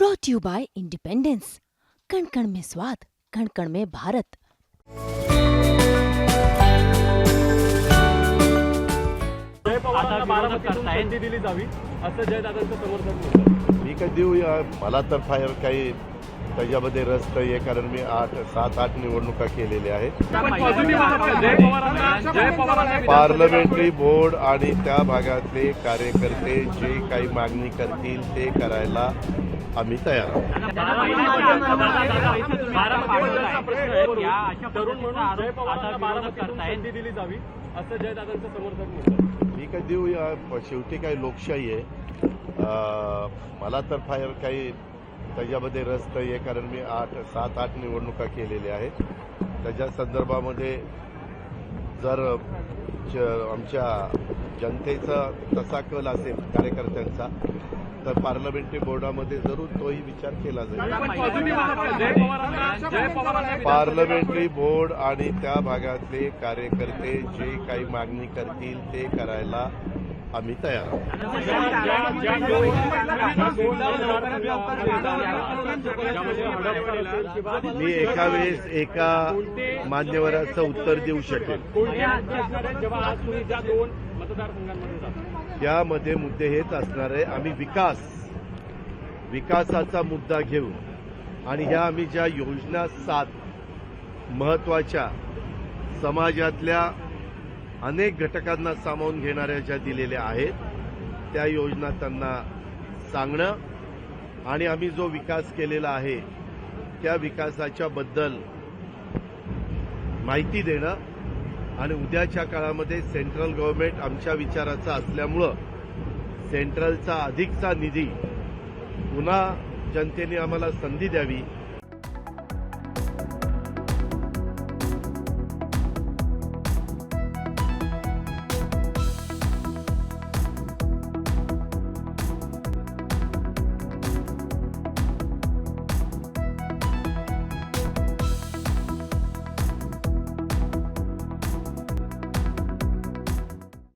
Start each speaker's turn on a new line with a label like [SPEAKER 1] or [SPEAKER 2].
[SPEAKER 1] Brought you by independence कण कण में स्वाद कण कण में भारत
[SPEAKER 2] जय पवारांना बारामतीतून संधी दिली जावी असं जयदादांचं समर्थन होतं
[SPEAKER 3] मी काय देऊ या? मला तर फायर काही त्याच्यामध्ये रस नाही आहे कारण मी आठ सात आठ निवडणुका केलेल्या आहेत.
[SPEAKER 2] पण पॉझिटिव्ह आहात का? जय पवारांना जय पवारांना
[SPEAKER 3] पार्लमेंटरी बोर्ड आणि त्या भागातले कार्यकर्ते जे काही मागणी करतील ते करायला आम्ही तयार आहोत. मी काय देऊ या शेवटी काही लोकशाही आहे. मला तर फायर काही त्याच्यामध्ये रस नाही आहे कारण मी आठ सात आठ निवडणुका केलेल्या आहेत. त्याच्या संदर्भामध्ये जर आमच्या जनतेचा तसा कल असेल कार्यकर्त्यांचा तर पार्लमेंटरी बोर्डामध्ये जरूर तोही विचार केला जाईल. पार्लमेंटरी बोर्ड आणि त्या भागातले कार्यकर्ते जे काही मागणी करतील ते करायला आम्ही तयार आहोत. मी एका वेळेस एका मान्यवराचं उत्तर देऊ शकेल
[SPEAKER 2] मतदारसंघांमध्ये
[SPEAKER 3] त्यामध्ये मुद्दे हेच असणार आहे आम्ही विकास विकासाचा मुद्दा घेऊन आणि ह्या आम्ही ज्या योजना सात महत्त्वाच्या समाजातल्या अनेक घटकांना सामावून घेणाऱ्या ज्या दिलेल्या आहेत त्या योजना त्यांना सांगणं आणि आम्ही जो विकास केलेला आहे त्या विकासाच्या बद्दल माहिती देणं आणि उद्याच्या काळामध्ये सेंट्रल गव्हर्नमेंट आमच्या विचाराचा असल्यामुळं सेंट्रलचा अधिकचा निधी पुन्हा जनतेने आम्हाला संधी द्यावी.